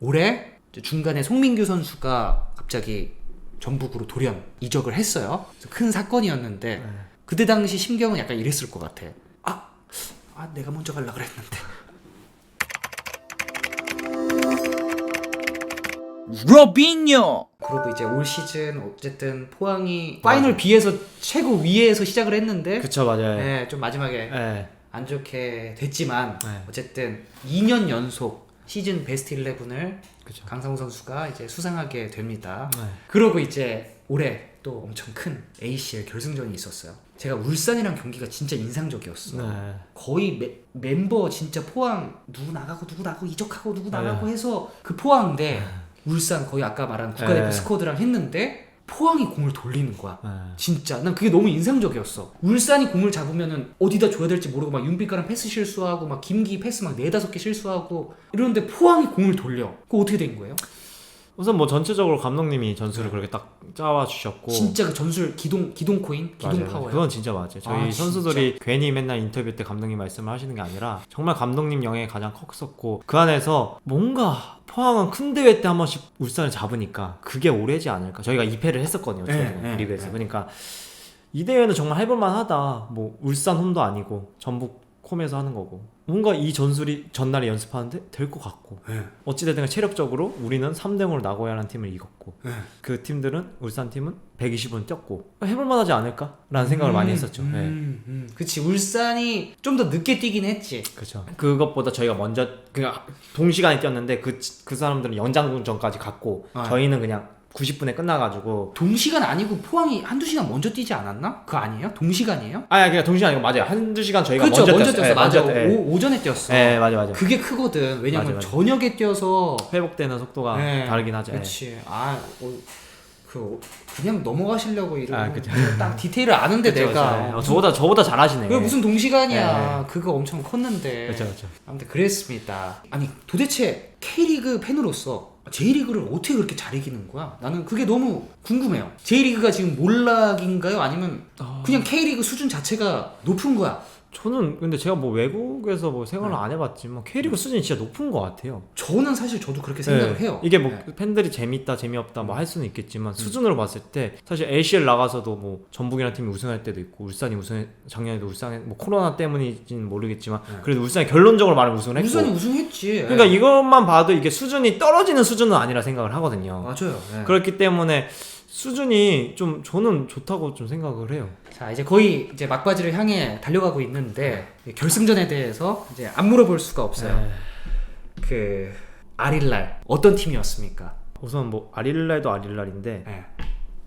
올해 중간에 송민규 선수가 갑자기 전북으로 돌연 이적을 했어요. 그래서 큰 사건이었는데 네. 그때 당시 심경은 약간 이랬을 것 같아. 아, 아 내가 먼저 가려 그랬는데. 로빈요 그리고 이제 올 시즌 어쨌든 포항이 파이널 B에서 최고 위에서 시작을 했는데 그쵸 맞아요. 네. 네, 좀 마지막에 네. 안 좋게 됐지만 네. 어쨌든 2년 연속 시즌 베스트 11을 그쵸. 강상우 선수가 이제 수상하게 됩니다. 네. 그러고 이제 올해 또 엄청 큰 ACL 결승전이 있었어요. 제가 울산이랑 경기가 진짜 인상적이었어. 네. 거의 メ, 멤버 진짜 포항 누구 나가고 누구 나가고 이적하고 누구 나가고 네. 해서 그 포항 대 울산 거의 아까 말한 국가대표 네. 스쿼드랑 했는데 포항이 공을 돌리는 거야. 네. 진짜 난 그게 너무 인상적이었어. 울산이 공을 잡으면은 어디다 줘야 될지 모르고 막 윤빛가랑 패스 실수하고 막 김기 패스 막 네다섯 개 실수하고 이러는데 포항이 공을 돌려. 그거 어떻게 된 거예요? 우선 뭐 전체적으로 감독님이 전술을 그렇게 딱 짜와 주셨고 진짜 그 전술 기동 기동 코인 기동 맞아요. 파워요. 그건 진짜 맞아요. 저희 아, 선수들이 괜히 맨날 인터뷰 때 감독님 말씀을 하시는 게 아니라 정말 감독님 영향이 가장 컸었고 그 안에서 뭔가 포항은 큰 대회 때 한 번씩 울산을 잡으니까 그게 오래지 않을까. 저희가 2패를 했었거든요. 네, 네, 리그에서. 네. 그러니까 이 대회는 정말 해볼만 하다. 뭐 울산 홈도 아니고 전북 홈에서 하는 거고 뭔가 이 전술이 전날에 연습하는데 될 것 같고 네. 어찌됐든 체력적으로 우리는 3대0으로 나고야라는 팀을 이겼고 네. 그 팀들은 울산 팀은 120은 뛰었고 해볼만 하지 않을까라는 생각을 많이 했었죠. 음, 네. 음. 그치 울산이 좀 더 늦게 뛰긴 했지. 그렇죠. 그것보다 저희가 먼저 그냥 동시간에 뛰었는데 그 그 사람들은 연장전까지 갔고 아. 저희는 그냥 90분에 끝나가지고 동시간 아니고 포항이 한두 시간 먼저 뛰지 않았나? 그거 아니에요? 동시간이에요? 아니 그냥 동시간 아니고 맞아요 한두 시간 저희가 그렇죠 먼저, 뛰었어요. 뛰었어 네, 맞아 먼저, 네. 오, 오전에 뛰었어 네 맞아 맞아 그게 크거든 왜냐면 맞아, 맞아. 저녁에 뛰어서 회복되는 속도가 네, 다르긴 하죠. 네. 그렇지 아 어, 그 그냥 넘어가시려고 이러고 아, 그쵸. 딱 디테일을 아는데 그쵸, 내가 그쵸. 네. 어, 저보다 저보다 잘하시네. 왜 무슨 동시간이야 그거 엄청 컸는데 그렇죠 그렇죠. 아무튼 그랬습니다 아니 도대체 K리그 팬으로서 J리그를 어떻게 그렇게 잘 이기는 거야? 나는 그게 너무 궁금해요 J리그가 지금 몰락인가요? 아니면 아. 그냥 K리그 수준 자체가 높은 거야? 저는 근데 제가 뭐 외국에서 뭐 생활을 네. 안 해봤지만 K리그 수준이 진짜 높은 것 같아요. 저는 사실 저도 그렇게 생각을 네. 해요 이게 뭐 네. 팬들이 재밌다 재미없다 뭐 할 수는 있겠지만 수준으로 봤을 때 사실 ACL 나가서도 뭐 전북이라는 팀이 우승할 때도 있고 울산이 우승 작년에도 울산에 뭐 코로나 때문인지는 모르겠지만 네. 그래도 울산이 결론적으로 말하면 우승을 했고 울산이 우승했지 그러니까 이것만 봐도 이게 수준이 떨어지는 수준은 아니라 생각을 하거든요. 맞아요 네. 그렇기 때문에 수준이 좀 저는 좋다고 좀 생각을 해요. 자 이제 거의 이제 막바지를 향해 달려가고 있는데 결승전에 대해서 이제 안 물어볼 수가 없어요. 네. 그 아릴랄 어떤 팀이었습니까? 우선 뭐 아릴랄도 아릴랄인데 네.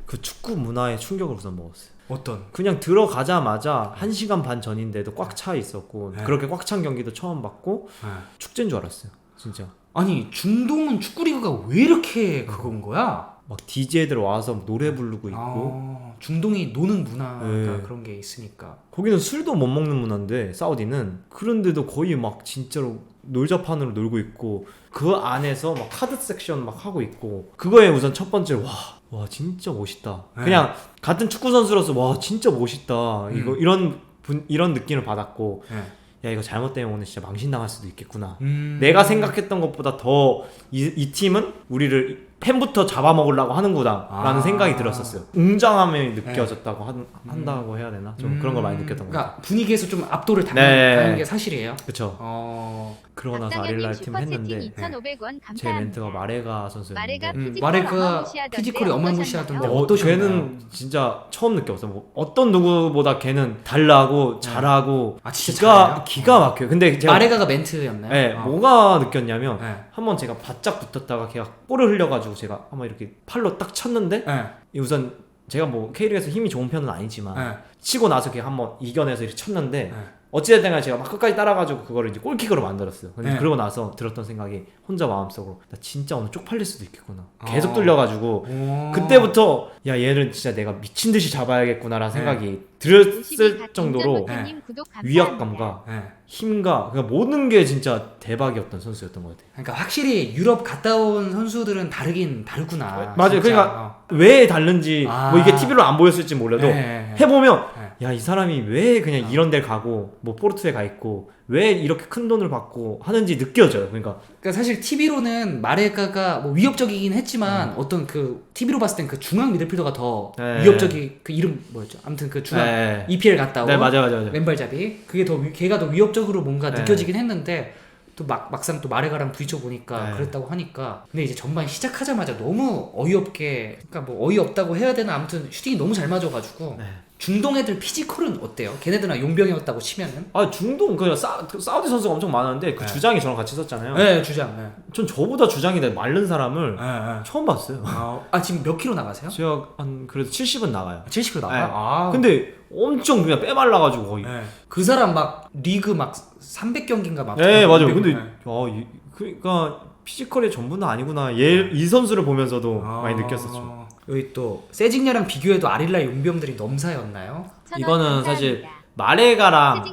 그 축구 문화에 충격을 우선 먹었어요. 어떤? 그냥 들어가자마자 1시간 반 전인데도 꽉 차 있었고 네. 그렇게 꽉 찬 경기도 처음 봤고 네. 축제인 줄 알았어요. 진짜. 아니 중동은 축구 리그가 왜 이렇게 그건 거야? 막 DJ들 와서 노래 부르고 있고 아, 중동이 노는 문화가 네. 그런 게 있으니까. 거기는 술도 못 먹는 문화인데 사우디는 그런데도 거의 막 진짜로 놀자판으로 놀고 있고 그 안에서 막 카드 섹션 막 하고 있고 그거에 우선 첫 번째 와, 와 진짜 멋있다. 네. 그냥 같은 축구 선수로서 와 진짜 멋있다. 이거 음. 이런 분, 이런 느낌을 받았고 네. 야 이거 잘못되면 오늘 진짜 망신당할 수도 있겠구나. 음. 내가 생각했던 것보다 더이 팀은 우리를 팬부터 잡아먹으려고 하는구나 라는 아. 생각이 들었었어요 웅장함이 느껴졌다고 한, 한다고 해야 되나? 좀 그런 걸 많이 음, 느꼈던 것 같아요 그러니까 분위기에서 좀 압도를 당한, 네. 게 사실이에요. 그쵸 어. 그러고 나서 아릴랄 팀 했는데 2,500원 제 감사합니다. 멘트가 마레가 선수였는데 마레가 음, 피지컬 마레가 어마무시하던데 피지컬이 어마무시하던데 어떠셨나요? 어, 어떠셨나요? 걔는 진짜 처음 느꼈어. 뭐 어떤 누구보다 걔는 달라고 잘하고 아, 진짜 기가 잘해요? 기가 막혀요. 근데 제가 마레가가 멘트였나요? 네, 어. 뭐가 느꼈냐면 네. 한번 제가 바짝 붙었다가 걔가 볼을 흘려가지고 제가 한번 이렇게 팔로 딱 쳤는데 네. 이 우선 제가 뭐 K리그에서 힘이 좋은 편은 아니지만 네. 치고 나서 걔 한번 이겨내서 이렇게 쳤는데 네. 어찌됐든 간에 제가 막 끝까지 따라가지고 그거를 이제 골킥으로 만들었어요. 근데 네. 그러고 나서 들었던 생각이 혼자 마음속으로 나 진짜 오늘 쪽팔릴 수도 있겠구나. 계속 어. 뚫려가지고 오. 그때부터 야 얘를 진짜 내가 미친 듯이 잡아야겠구나라는 네. 생각이 52 들었을 갓 정도로 네. 위압감과 네. 힘과 그러니까 모든 게 진짜 대박이었던 선수였던 것 같아요. 그러니까 확실히 유럽 갔다 온 선수들은 다르긴 다르구나. 맞아요. 진짜. 그러니까 왜 다른지 아. 뭐 이게 TV로 안 보였을지 몰라도 네. 해보면 네. 네. 야이 사람이 왜 그냥 이런 데를 가고 뭐 포르투에 가 있고 왜 이렇게 큰 돈을 받고 하는지 느껴져요. 그러니까 그러니까 사실 TV로는 마레가가 뭐 위협적이긴 했지만 음. 어떤 그 TV로 봤을 땐 그 중앙 미드필더가 더 네. 위협적이 그 이름 뭐였죠? 아무튼 그 중앙 네. EPL 갔다 온 네 맞아 맞아 맞아. 왼발잡이 그게 더 위- 걔가 더 위협적으로 뭔가 네. 느껴지긴 했는데 또 막 막상 또 마레가랑 부딪혀 보니까 네. 그랬다고 하니까 근데 이제 전반 시작하자마자 너무 어이없게 그러니까 뭐 어이없다고 해야 되나 아무튼 슈팅이 너무 잘 맞아가지고 네. 중동 애들 피지컬은 어때요? 걔네들은 용병이었다고 치면은 아 중동 그 사, 그 사우디 선수가 엄청 많았는데 그 네. 주장이 저랑 같이 썼잖아요. 네 주장 네. 전 저보다 주장이 돼 마른 사람을 처음 봤어요. 아 지금 몇 킬로 나가세요? 제가 한 그래도 70은 나가요. 70kg 나가? 네. 아 근데 엄청 그냥 빼말라가지고 거의. 네. 그 사람 막 리그 막 300경기인가 막 네 맞아요. 200 근데 네. 아, 이, 그러니까 피지컬의 전부는 아니구나. 얘이 선수를 보면서도 많이 느꼈었죠. 아, 여기 또 세징야랑 비교해도 아릴라 용병들이 넘사였나요? 이거는 사실 마레가랑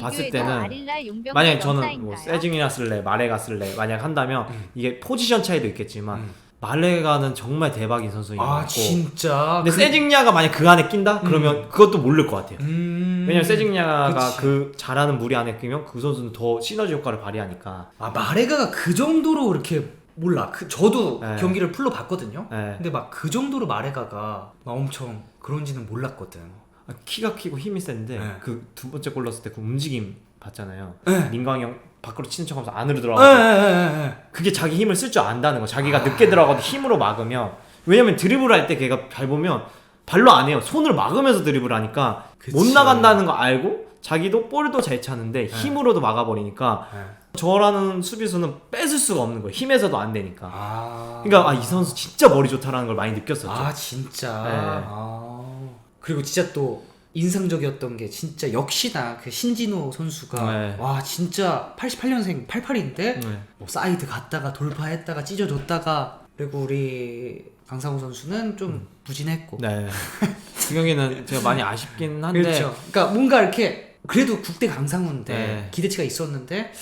봤을 비교해도 때는 아릴라 용병 만약에 저는 뭐 세징이나 쓸래 마레가 쓸래 만약 한다면 음. 이게 포지션 차이도 있겠지만 음. 마레가는 정말 대박인 선수인 것 아 같고 진짜. 근데 그- 세징야가 만약 그 안에 낀다? 그러면 그것도 모를 것 같아요 음. 왜냐면 세징야가. 그 잘하는 무리 안에 끼면 그 선수는 더 시너지 효과를 발휘하니까 아 마레가가 그 정도로 이렇게 몰라. 그 저도 네. 경기를 풀로 봤거든요. 네. 근데 막 그 정도로 마레가가 막 엄청 그런지는 몰랐거든. 아, 키가 크고 힘이 센데 네. 그 두 번째 골 넣었을 때 그 움직임 봤잖아요 네. 민광이 형 밖으로 치는 척하면서 안으로 예, 들어가고 예, 예, 그게 자기 힘을 쓸 줄 안다는 거. 자기가 늦게 들어가도 힘으로 막으면 왜냐면 드리블 할 때 걔가 잘 보면 발로 안 해요. 손을 막으면서 드리블 하니까 그치. 못 나간다는 거 알고 자기도 볼도 잘 차는데 힘으로도 막아버리니까 예. 예. 저라는 수비수는 뺏을 수가 없는 거예요. 힘에서도 안 되니까. 아. 그러니까 아, 이 선수 진짜 머리 좋다라는 걸 많이 느꼈었죠. 아 진짜. 네. 아. 그리고 진짜 또 인상적이었던 게 진짜 역시나 그 신진호 선수가 네. 와 진짜 88년생 88인데 네. 뭐 사이드 갔다가 돌파했다가 찢어줬다가 그리고 우리 강상우 선수는 좀 부진했고 네. 그 경기는 제가 많이 아쉽긴 한데 그렇죠. 그러니까 뭔가 이렇게 그래도 국대 강상우인데 네. 기대치가 있었는데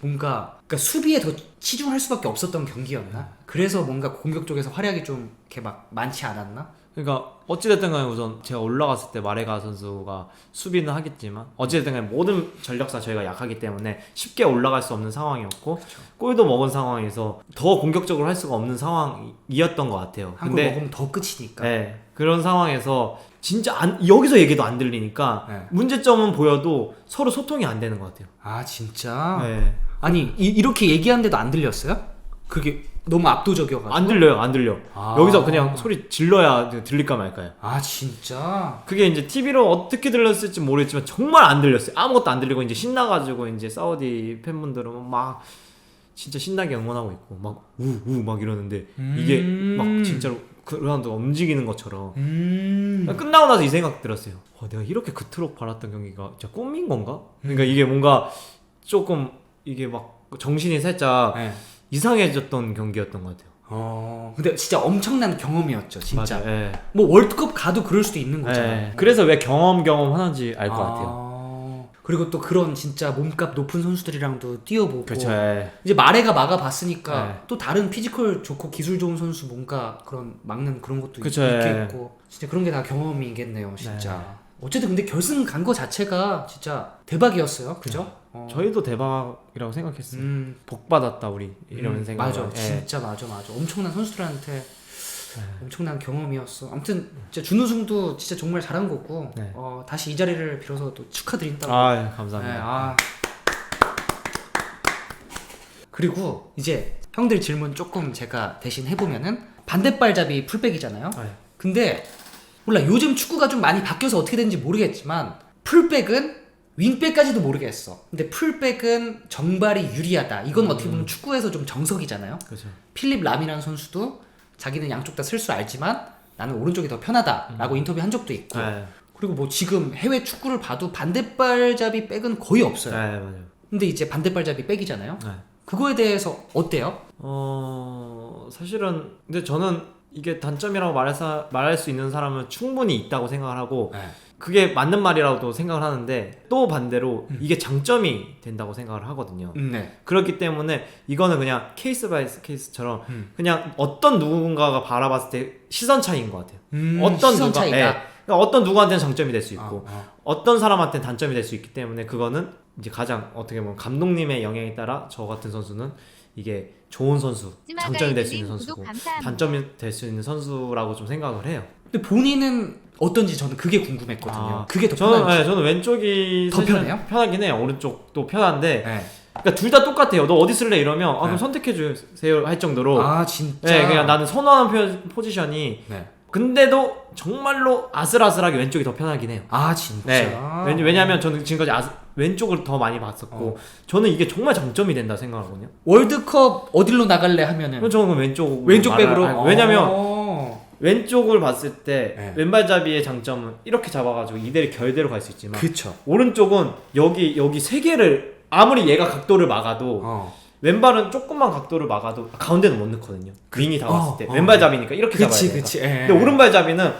뭔가 그러니까 수비에 더 치중할 수밖에 없었던 경기였나? 그래서 뭔가 공격 쪽에서 활약이 좀 이렇게 막 많지 않았나? 그러니까 어찌됐든 간에 우선 제가 올라갔을 때 마레가 선수가 수비는 하겠지만 어찌됐든 간에 모든 전력사 저희가 약하기 때문에 쉽게 올라갈 수 없는 상황이었고 골도 먹은 상황에서 더 공격적으로 할 수가 없는 상황이었던 것 같아요. 한골 먹으면 더 끝이니까. 네, 그런 상황에서 진짜 안, 여기서 얘기도 안 들리니까 네. 문제점은 보여도 서로 소통이 안 되는 것 같아요. 아 진짜? 네. 아니 이, 렇게 얘기하는데도 안 들렸어요? 그게 너무 압도적이어가지고. 안 들려요, 안 들려. 아. 여기서 그냥 소리 질러야 들릴까 말까요. 아 진짜? 그게 이제 TV로 어떻게 들렸을지 모르겠지만 정말 안 들렸어요. 아무것도 안 들리고 이제 신나가지고 이제 사우디 팬분들은 막 진짜 신나게 응원하고 있고 막 우 우 막 이러는데 이게 음. 막 진짜로 그라운드가 움직이는 것처럼 음. 끝나고 나서 이 생각 들었어요. 와, 내가 이렇게 그토록 바랐던 경기가 진짜 꿈인 건가? 그러니까 이게 뭔가 조금 이게 막 정신이 살짝 네. 이상해졌던 경기였던 것 같아요. 어. 근데 진짜 엄청난 경험이었죠, 진짜. 맞아요. 예. 뭐 월드컵 가도 그럴 수도 있는 거잖아요. 예. 그래서 왜 경험 경험 하는지 알 것 아. 같아요. 그리고 또 그런 진짜 몸값 높은 선수들이랑도 뛰어보고 그렇죠. 예. 이제 마레가 막아봤으니까 네. 또 다른 피지컬 좋고 기술 좋은 선수 뭔가 그런 막는 그런 것도 그쵸, 있겠고 진짜 그런 게 다 경험이겠네요 진짜 어쨌든 근데 결승 간 거 자체가 진짜 대박이었어요 그죠? 어. 저희도 대박이라고 생각했어요. 음, 복 받았다 우리 이런 음, 생각. 맞아 진짜 맞아 맞아 엄청난 선수들한테 네. 엄청난 경험이었어 아무튼 진짜 준우승도 진짜 정말 잘한 거고 네. 어, 다시 이 자리를 빌어서 또 축하드린다고 아 예, 네, 감사합니다. 아. 그리고 이제 형들 질문 조금 제가 대신 해보면은 반대발잡이 풀백이잖아요. 아, 예. 근데 몰라 요즘 축구가 좀 많이 바뀌어서 어떻게 되는지 모르겠지만 풀백은 윙백까지도 모르겠어. 근데 풀백은 정발이 유리하다. 이건 어떻게 보면 축구에서 좀 정석이잖아요. 그렇죠. 필립 람이라는 선수도 자기는 양쪽 다쓸줄 알지만 나는 오른쪽이 더 편하다라고 인터뷰한 적도 있고. 네. 그리고 뭐 지금 해외 축구를 봐도 반대발잡이 백은 거의 없어요. 네 맞아요. 근데 이제 반대발잡이 백이잖아요. 네. 그거에 대해서 어때요? 어 사실은 근데 저는 이게 단점이라고 말해서 말할 수 있는 사람은 충분히 있다고 생각을 하고 그게 맞는 말이라고도 생각을 하는데 또 반대로 이게 장점이 된다고 생각을 하거든요. 음, 네. 그렇기 때문에 이거는 그냥 케이스 바이 케이스처럼 음. 그냥 어떤 누군가가 바라봤을 때 시선 차이인 것 같아요. 음, 어떤 시선 누가 차이다. 예, 그러니까 어떤 누구한테는 장점이 될 수 있고 어, 어. 어떤 사람한테는 단점이 될 수 있기 때문에 그거는 이제 가장 어떻게 보면 감독님의 영향에 따라 저 같은 선수는 이게 좋은 선수, 장점이 될 수 있는 선수고 단점이 될 수 있는 선수라고 좀 생각을 해요. 근데 본인은 어떤지 저는 그게 궁금했거든요. 아, 그게 더 저는 편한지. 네, 저는 왼쪽이 더 사실은 편해요? 편하긴 해요. 오른쪽도 편한데 네. 그러니까 둘 다 똑같아요. 너 어디 쓸래 이러면 아, 그럼 네. 선택해 주세요 할 정도로 아 진짜. 네, 그냥 나는 선호하는 표, 포지션이 네. 근데도 정말로 아슬아슬하게 왼쪽이 더 편하긴 해요. 아 진짜. 네. 왜냐- 왜냐면 저는 지금까지 아스, 왼쪽을 더 많이 봤었고 어. 저는 이게 정말 장점이 된다 생각하거든요. 월드컵 어디로 나갈래 하면은 그럼 저는 왼쪽 왼쪽 백으로. 아, 왜냐면 어. 왼쪽을 봤을 때 네. 왼발잡이의 장점은 이렇게 잡아가지고 이대로 결대로 갈 수 있지만 그쵸. 오른쪽은 여기 여기 세 개를 아무리 얘가 각도를 막아도 어. 왼발은 조금만 각도를 막아도 가운데는 못 넣거든요. 윙이 다 왔을 어, 때 어. 왼발잡이니까 이렇게 잡아야 그치 돼요. 그치. 예. 근데 오른발잡이는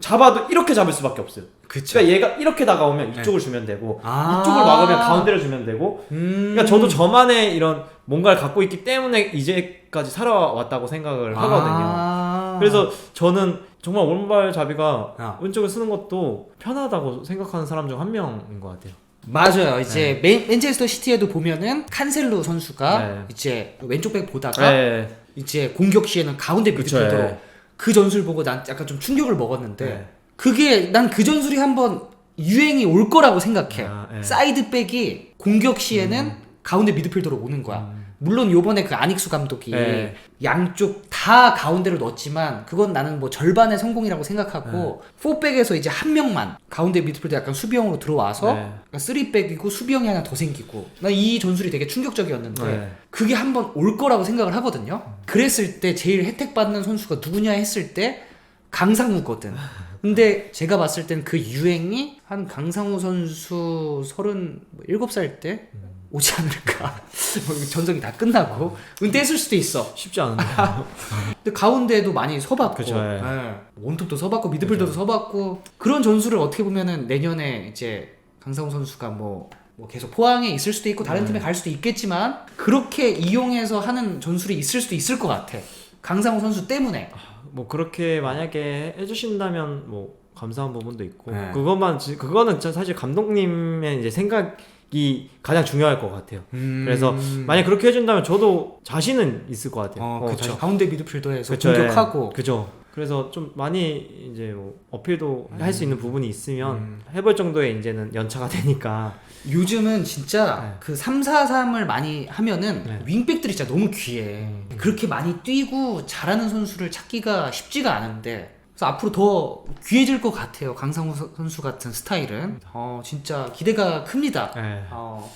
잡아도 이렇게 잡을 수밖에 없어요. 그쵸. 그러니까 얘가 이렇게 다가오면 네. 이쪽을 주면 되고 아. 이쪽을 막으면 가운데를 주면 되고 음. 그러니까 저도 저만의 이런 뭔가를 갖고 있기 때문에 이제까지 살아왔다고 생각을 하거든요. 아. 그래서 저는 정말 오른발잡이가 아. 왼쪽을 쓰는 것도 편하다고 생각하는 사람 중 한 명인 것 같아요. 맞아요. 이제 맨, 맨체스터 시티에도 보면은 칸셀로 선수가 네. 이제 왼쪽 백 보다가 네. 이제 공격 시에는 가운데 그쵸, 미드필더로 예. 그 전술 보고 난 약간 좀 충격을 먹었는데 네. 그게 난 그 전술이 한번 유행이 올 거라고 생각해. 아, 예. 사이드 백이 공격 시에는 가운데 미드필더로 오는 거야. 물론 요번에 그 안익수 감독이 네. 양쪽 다 가운데로 넣었지만 그건 나는 뭐 절반의 성공이라고 생각하고 네. 포백에서 이제 한 명만 가운데 미드필더 약간 수비형으로 들어와서 네. 그러니까 쓰리백이고 수비형이 하나 더 생기고 난 이 전술이 되게 충격적이었는데 네. 그게 한번 올 거라고 생각을 하거든요. 그랬을 때 제일 혜택 받는 선수가 누구냐 했을 때 강상우거든. 근데 제가 봤을 땐 그 유행이 한 강상우 선수 37살 때 오지 않을까. 뭐 전성이 다 끝나고 은퇴했을 수도 있어. 쉽지 않은데. 근데 가운데도 많이 서봤고, 그쵸, 예. 예. 원톱도 서봤고 미드필더도 서봤고 그런 전술을 어떻게 보면은 내년에 이제 강상우 선수가 뭐, 뭐 계속 포항에 있을 수도 있고 네. 다른 팀에 갈 수도 있겠지만 그렇게 이용해서 하는 전술이 있을 수도 있을 것 같아. 강상우 선수 때문에. 뭐 그렇게 만약에 해주신다면 뭐 감사한 부분도 있고 네. 그것만 지- 그거는 진짜 사실 감독님의 이제 생각 이 가장 중요할 것 같아요. 그래서 만약 그렇게 해준다면 저도 자신은 있을 것 같아요. 어, 어, 그렇죠. 자신- 가운데 미드필더에서 그쵸, 공격하고 예. 그죠. 그래서 좀 많이 이제 뭐 어필도 할수 있는 부분이 있으면 음. 해볼 정도의 이제는 연차가 되니까 요즘은 진짜 네. 그 3, 4, 3을 많이 하면은 네. 윙백들이 진짜 너무 귀해. 그렇게 많이 뛰고 잘하는 선수를 찾기가 쉽지가 않은데 그래서 앞으로 더 귀해질 것 같아요. 강상우 서- 선수 같은 스타일은. 어, 진짜 기대가 큽니다. 예. 어,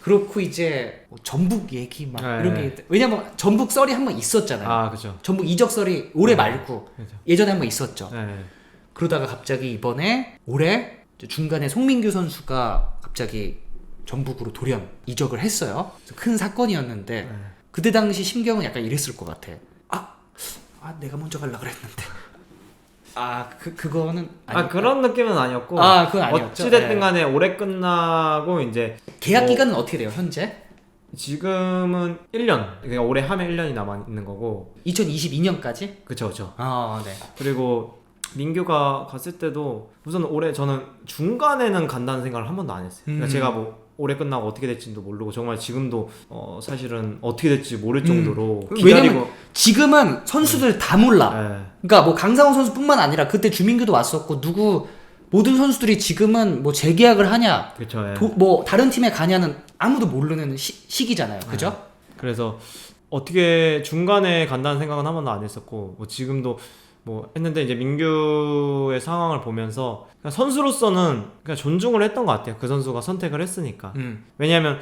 그렇고 이제 뭐 전북 얘기 막 네. 이런 게 있- 왜냐면 전북 썰이 한 번 있었잖아요. 아 그죠. 전북 이적 썰이 올해 네. 말고 그죠. 예전에 한 번 있었죠. 예. 그러다가 갑자기 이번에 올해 이제 중간에 송민규 선수가 갑자기 전북으로 돌연 이적을 했어요. 그래서 큰 사건이었는데 네. 그때 당시 심경은 약간 이랬을 것 같아. 아, 아 내가 먼저 갈라 그랬는데. 아, 그 그거는 아 그런 느낌은 아니었고 아, 그건 아니었죠. 어찌 됐든 네. 간에 올해 끝나고 이제 계약 뭐- 기간은 어떻게 돼요 현재? 지금은 1년 그러니까 올해 하면 1년이 남아 있는 거고 2022년까지? 그쵸 그쵸 아, 네. 그리고 민규가 갔을 때도 우선 올해 저는 중간에는 간다는 생각을 한 번도 안 했어요 그러니까 음. 제가 뭐 올해 끝나고 어떻게 될지도 모르고 정말 지금도 어 사실은 어떻게 될지 모를 음. 정도로 왜냐면 기다리고 지금은 선수들 다 몰라. 예. 그러니까 뭐 강상호 선수뿐만 아니라 그때 주민규도 왔었고 누구 모든 선수들이 지금은 뭐 재계약을 하냐, 그쵸 예. 도- 뭐 다른 팀에 가냐는 아무도 모르는 시, 시기잖아요. 그죠? 그래서 어떻게 중간에 간다는 생각은 한 번도 안 했었고 뭐 지금도 뭐 했는데 이제 민규의 상황을 보면서 그냥 선수로서는 그냥 존중을 했던 것 같아요. 그 선수가 선택을 했으니까. 음. 왜냐하면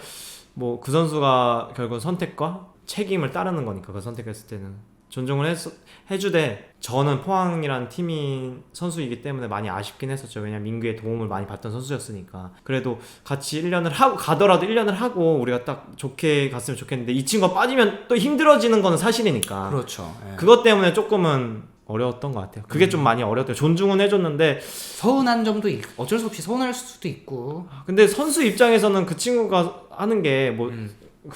뭐 그 선수가 결국 선택과 책임을 따르는 거니까 그 선택했을 때는 존중을 했, 해주되 저는 포항이라는 팀이 선수이기 때문에 많이 아쉽긴 했었죠. 왜냐면 민규의 도움을 많이 받던 선수였으니까. 그래도 같이 1년을 하고 가더라도 1년을 하고 우리가 딱 좋게 갔으면 좋겠는데 이 친구가 빠지면 또 힘들어지는 거는 사실이니까. 그렇죠. 예. 그것 때문에 조금은 어려웠던 것 같아요. 그게 좀 많이 어려웠대요. 존중은 해줬는데 서운한 점도 있, 어쩔 수 없이 서운할 수도 있고. 근데 선수 입장에서는 그 친구가 하는 게뭐그 음.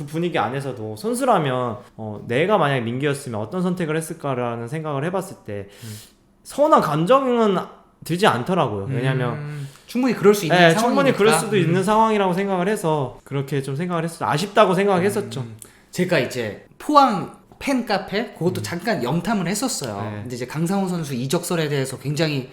분위기 안에서도 선수라면 어, 내가 만약에 민기였으면 어떤 선택을 했을까라는 생각을 해봤을 때 음. 서운한 감정은 들지 않더라고요. 왜냐하면 음, 충분히 그럴 수 있는 예, 상황이니까. 충분히 그럴 수도 음. 있는 상황이라고 생각을 해서 그렇게 좀 생각을 했어. 아쉽다고 생각했었죠. 음, 제가 이제 포항 팬 카페 그것도 잠깐 염탐을 했었어요. 네. 근데 이제 강상우 선수 이적설에 대해서 굉장히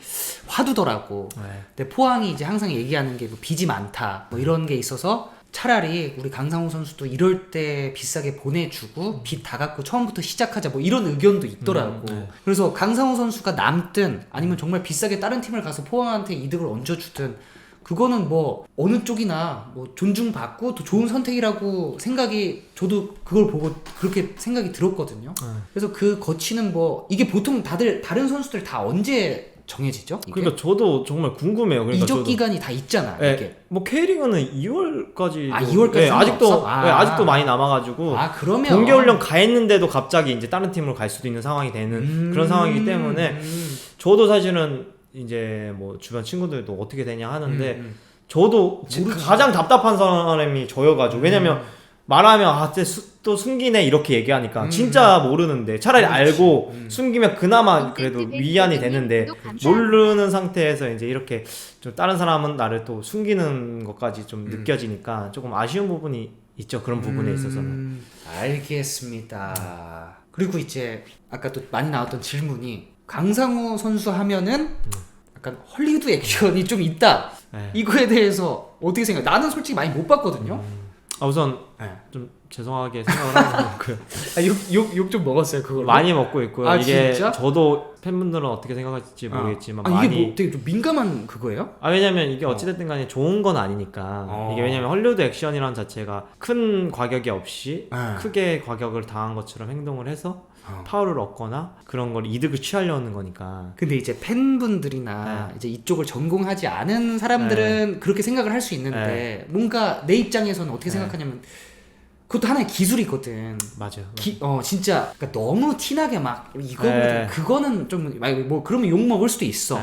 화두더라고. 네. 근데 포항이 이제 항상 얘기하는 게 뭐 빚이 많다 뭐 이런 게 있어서 차라리 우리 강상우 선수도 이럴 때 비싸게 보내주고 빚 다 갚고 처음부터 시작하자 뭐 이런 의견도 있더라고. 음, 네. 그래서 강상우 선수가 남든 아니면 정말 비싸게 다른 팀을 가서 포항한테 이득을 얹어주든 그거는 뭐 어느 쪽이나 뭐 존중받고 또 좋은 선택이라고 생각이 저도 그걸 보고 그렇게 생각이 들었거든요. 네. 그래서 그 거치는 뭐 이게 보통 다들 다른 선수들 다 언제 정해지죠? 이게? 그러니까 저도 정말 궁금해요. 그러니까 이적 저도. 기간이 다 있잖아. 예, 이게. 뭐 K리그는 2월까지 아, 2월까지 아직도 상관없어? 아. 예, 아직도 많이 남아가지고 아 그러면 동계훈련 가 있는데도 갑자기 이제 다른 팀으로 갈 수도 있는 상황이 되는 음, 그런 상황이기 때문에 음, 저도 사실은 이제 뭐 주변 친구들도 어떻게 되냐 하는데 음, 저도 지- 모르지. 가장 답답한 사람이 저여가지고 왜냐면 음. 말하면 아또 숨기네 이렇게 얘기하니까 음. 진짜 모르는데 차라리 그렇지. 알고 음. 숨기면 그나마 그래도 위안이 되는데 모르는 상태에서 이제 이렇게 좀 다른 사람은 나를 또 숨기는 것까지 좀 음. 느껴지니까 조금 아쉬운 부분이 있죠 그런 부분에 있어서는 음, 알겠습니다. 그리고 이제 아까 또 많이 나왔던 질문이 강상우 선수 하면은 약간 헐리우드 액션이 좀 있다. 네. 이거에 대해서 어떻게 생각? 나는 솔직히 많이 못 봤거든요. 아, 우선 네. 좀 죄송하게 생각을 하고 있고요 욕욕욕 좀 먹었어요 그걸. 많이 먹고 있고요 아, 이게 진짜? 저도 팬분들은 어떻게 생각할지 모르겠지만 아, 많이 이게 뭐 되게 좀 민감한 그거예요? 아 왜냐면 이게 어찌됐든 간에 좋은 건 아니니까 어. 이게 왜냐면 헐리우드 액션이라는 자체가 큰 과격이 없이 네. 크게 과격을 당한 것처럼 행동을 해서 어. 파울을 얻거나 그런 걸 이득을 취하려는 거니까 근데 이제 팬분들이나 네. 이제 이쪽을 전공하지 않은 사람들은 그렇게 생각을 할 수 있는데 뭔가 내 입장에서는 어떻게 네. 생각하냐면 그것도 하나의 기술이거든. 맞아요. 기, 어 진짜 그러니까 너무 티나게 막 이거 네. 그거는 좀 뭐 그러면 욕 먹을 수도 있어.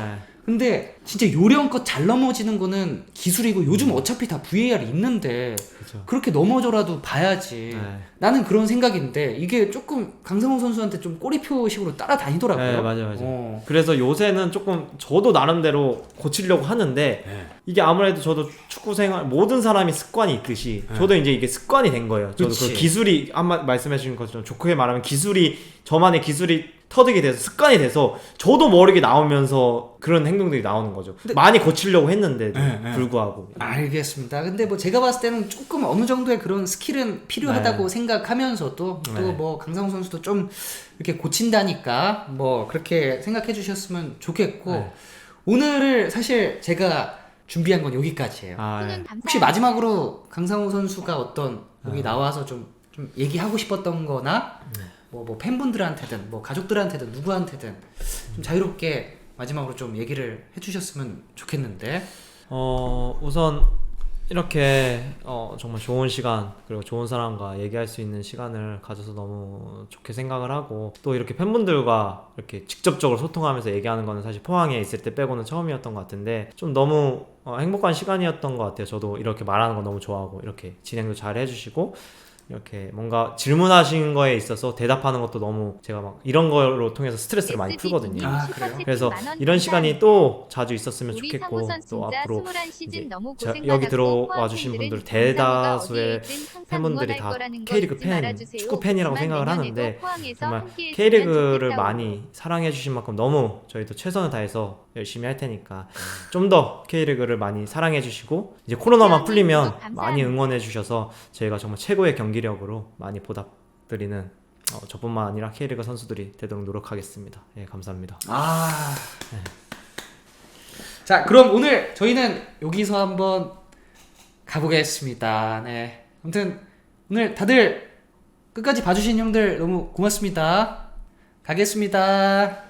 네. 근데 진짜 요령껏 잘 넘어지는 거는 기술이고 요즘 어차피 다 VAR 있는데 그렇죠. 그렇게 넘어져라도 봐야지. 네. 나는 그런 생각인데 이게 조금 강성호 선수한테 좀 꼬리표식으로 따라다니더라고요. 네, 맞아요, 맞아요. 어. 그래서 요새는 조금 저도 나름대로 고치려고 하는데 네. 이게 아무래도 저도 축구 생활 모든 사람이 습관이 있듯이 저도 이제 이게 습관이 된 거예요. 저도. 그 기술이 아마 말씀해 주신 것처럼 좋게 말하면 기술이 저만의 기술이 터득이 돼서 습관이 돼서 저도 모르게 나오면서 그런 행동들이 나오는 거죠. 많이 고치려고 했는데도 네, 네. 불구하고 알겠습니다. 근데 뭐 제가 봤을 때는 조금 어느 정도의 그런 스킬은 필요하다고 생각하면서도 또 네. 뭐 강상우 선수도 좀 이렇게 고친다니까 뭐 그렇게 생각해 주셨으면 좋겠고 네. 오늘을 사실 제가 준비한 건 여기까지예요. 아, 네. 혹시 마지막으로 강상우 선수가 어떤 여기 나와서 좀, 좀 얘기하고 싶었던 거나 뭐, 뭐 팬분들한테든 뭐 가족들한테든 누구한테든 좀 자유롭게 마지막으로 좀 얘기를 해주셨으면 좋겠는데 어 우선 이렇게 어 정말 좋은 시간 그리고 좋은 사람과 얘기할 수 있는 시간을 가져서 너무 좋게 생각을 하고 또 이렇게 팬분들과 이렇게 직접적으로 소통하면서 얘기하는 거는 사실 포항에 있을 때 빼고는 처음이었던 것 같은데 좀 너무 어, 행복한 시간이었던 것 같아요. 저도 이렇게 말하는 거 너무 좋아하고 이렇게 진행도 잘 해주시고 이렇게 뭔가 질문하신 거에 있어서 대답하는 것도 너무 제가 막 이런 걸로 통해서 스트레스를 많이 풀거든요. 아, 그래요? 그래서 이런 시간이 또 자주 있었으면 좋겠고 또 앞으로 이제 자, 여기 들어와 주신 분들 대다수의 팬분들이 다 K리그 팬, 축구 팬이라고 생각을 하는데 정말 K리그를 많이 사랑해 주신 만큼 너무 저희도 최선을 다해서 열심히 할 테니까 좀 더 K리그를 많이 사랑해 주시고 이제 코로나만 풀리면 많이 응원해 주셔서 저희가 정말 최고의 경기력으로 많이 보답드리는 어, 저뿐만 아니라 K리그 선수들이 되도록 노력하겠습니다. 예, 감사합니다. 아. 자, 그럼 오늘 저희는 여기서 한번 가보겠습니다. 네. 아무튼 오늘 다들 끝까지 봐주신 형들 너무 고맙습니다. 가겠습니다.